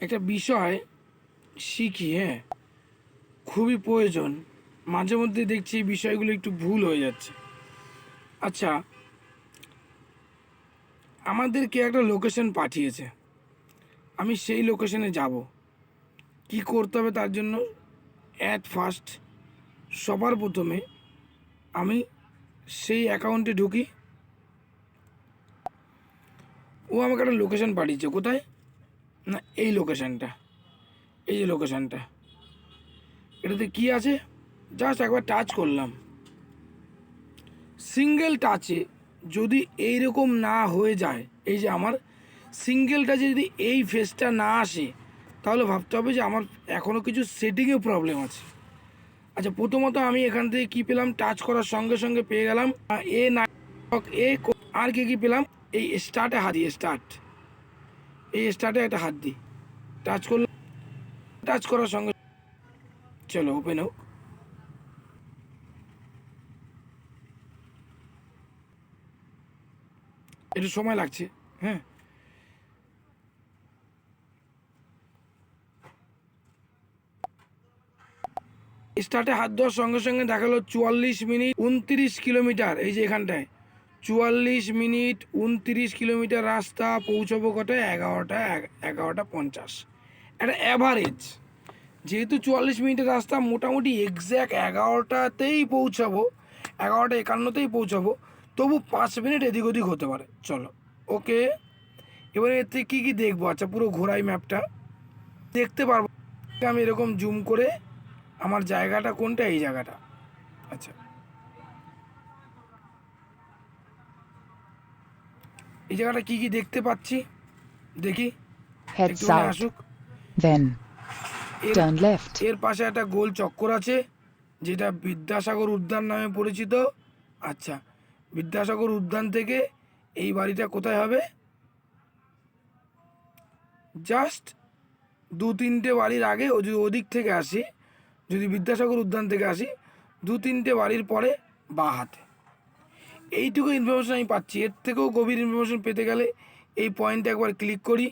একটা বিষয় শিখি হ্যাঁ? খুবই প্রয়োজন। মাঝে মধ্যে দেখছি এই বিষয়গুলো একটু ভুল হয়ে যাচ্ছে। আচ্ছা আমাদেরকে একটা লোকেশন পাঠিয়েছে। আমি সেই লোকেশনে যাব। কি করতে হবে তার জন্য? অ্যাট ফার্স্ট সবার প্রথমে আমি সেই অ্যাকাউন্টে ঢুকি। ও আমাকে একটা লোকেশন পাঠিয়েছে। কোথায়? না, এই লোকেশানটা এই যে লোকেশানটা এটাতে কি আছে? জাস্ট একবার টাচ করলাম। সিঙ্গেল টাচে যদি এই রকম না হয়ে যায়, এই যে আমার সিঙ্গেল টাচে যদি এই ফেসটা না আসে, তাহলে ভাবতে হবে যে আমার এখনও কিছু সেটিংয়ে প্রবলেম আছে। আচ্ছা প্রথমত আমি এখান থেকে কি পেলাম? টাচ করার সঙ্গে সঙ্গে পেয়ে গেলাম। এ না এ আর কি কি পেলাম? এই স্টার্টে হারিয়ে স্টার্ট এই স্টার্টে একটা হাত দিই। টাচ করলাম টাচ করার সঙ্গে চলো ওপেন হোক। একটু সময় লাগছে হ্যাঁ। স্টার্টে হাত দেওয়ার সঙ্গে সঙ্গে দেখাল চুয়াল্লিশ মিনিট উনত্রিশ কিলোমিটার, এই যে এখানটায়। চুয়াল্লিশ মিনিট উনত্রিশ কিলোমিটার রাস্তা পৌঁছবো কটায় এগারোটা এগারোটা পঞ্চাশ। একটা অ্যাভারেজ যেহেতু চুয়াল্লিশ মিনিটের রাস্তা মোটামুটি এক্স্যাক্ট এগারোটাতেই পৌঁছাবো, এগারোটা একান্নতেই পৌঁছাবো, তবু পাঁচ মিনিট এদিক ওদিক হতে পারে। চলো ওকে এবারে থেকে কী কী দেখব? আচ্ছা পুরো ঘোরাই ম্যাপটা দেখতে পারব। আমি এরকম জুম করে আমার জায়গাটা কোনটা? এই জায়গাটা। আচ্ছা। এই জায়গাটা কি কি দেখতে পাচ্ছি? দেখি। একটু south, আসুক। Then এর turn এর পাশে একটা গোল চক্কর আছে যেটা বিদ্যাসাগর উদ্যান নামে পরিচিত। আচ্ছা বিদ্যাসাগর উদ্যান থেকে এই বাড়িটা কোথায় হবে? জাস্ট দু তিনটে বাড়ির আগে ও যদি ওদিক থেকে আসি যদি বিদ্যাসাগর উদ্যান থেকে আসি দু তিনটে বাড়ির পরে বা হাতে। এইটুকু ইনফরমেশন আমি পাচ্ছি। এর থেকেও গভীর ইনফরমেশন পেতে গেলে এই পয়েন্টে একবার ক্লিক করি।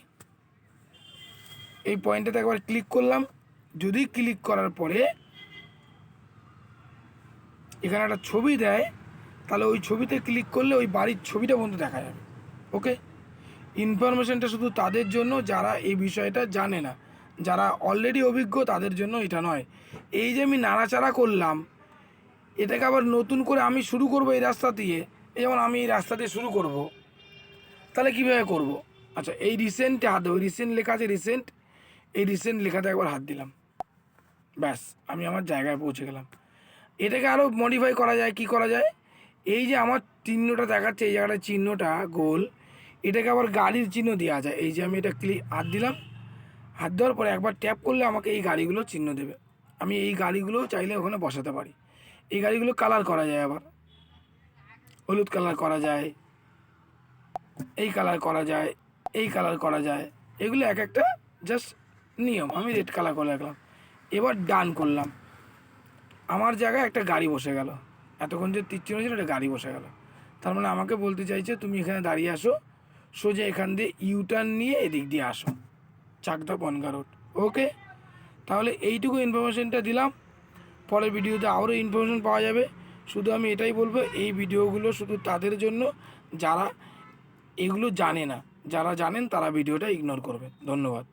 এই পয়েন্টটাতে একবার ক্লিক করলাম। যদি ক্লিক করার পরে এখানে একটা ছবি দেয়, তাহলে ওই ছবিতে ক্লিক করলে ওই বাড়ির ছবিটা পর্যন্ত দেখা যাবে। ওকে ইনফরমেশনটা শুধু তাদের জন্য, যারা এই বিষয়টা জানে না। যারা অলরেডি অভিজ্ঞ, তাদের জন্য এটা নয়। এই যে আমি নাড়াচাড়া করলাম এটাকে আবার নতুন করে আমি শুরু করব এই রাস্তা দিয়ে। যেমন আমি এই রাস্তা দিয়ে শুরু করব। তাহলে কীভাবে করব? আচ্ছা এই রিসেন্টে হাত দেবো। রিসেন্ট লেখা আছে রিসেন্ট এই রিসেন্ট লেখাতে একবার হাত দিলাম। ব্যাস, আমি আমার জায়গায় পৌঁছে গেলাম। এটাকে আরও মডিফাই করা যায়, কি করা যায়? এই যে আমার চিহ্নটা দেখাচ্ছে, এই জায়গাটা চিহ্নটা, গোল। এটাকে আবার গাড়ির চিহ্ন দেওয়া যায়। এই যে আমি এটা ক্লিক হাত দিলাম। হাত দেওয়ার পরে একবার ট্যাপ করলে আমাকে এই গাড়িগুলো চিহ্ন দেবে। আমি এই গাড়িগুলো চাইলে ওখানে বসাতে পারি। এই গাড়িগুলো কালার করা যায় আবার। হলুদ কালার করা যায়, এই কালার করা যায়, এই কালার করা যায়। এগুলো এক একটা জাস্ট নিয়ম, আমি রেড কালার করে রাখলাম। এবার ডান করলাম। আমার জায়গায় একটা গাড়ি বসে গেল। এতক্ষণ যে তীর চিহ্ন ছিল, একটা গাড়ি বসে গেল। তার মানে আমাকে বলতে চাইছে, তুমি এখানে দাঁড়িয়ে আসো, সোজা এখান দিয়ে ইউটার্ন নিয়ে এদিক দিয়ে আসো। চাকদা বনগা রোড ওকে তাহলে এইটুকু ইনফরমেশনটা দিলাম। পরের ভিডিওতে আরও ইনফরমেশন পাওয়া যাবে। শুধু আমি এটাই বলব, এই ভিডিওগুলো শুধু তাদের জন্য, যারা এগুলো জানে না, যারা জানেন তারা ভিডিওটা ইগনোর করবেন ধন্যবাদ।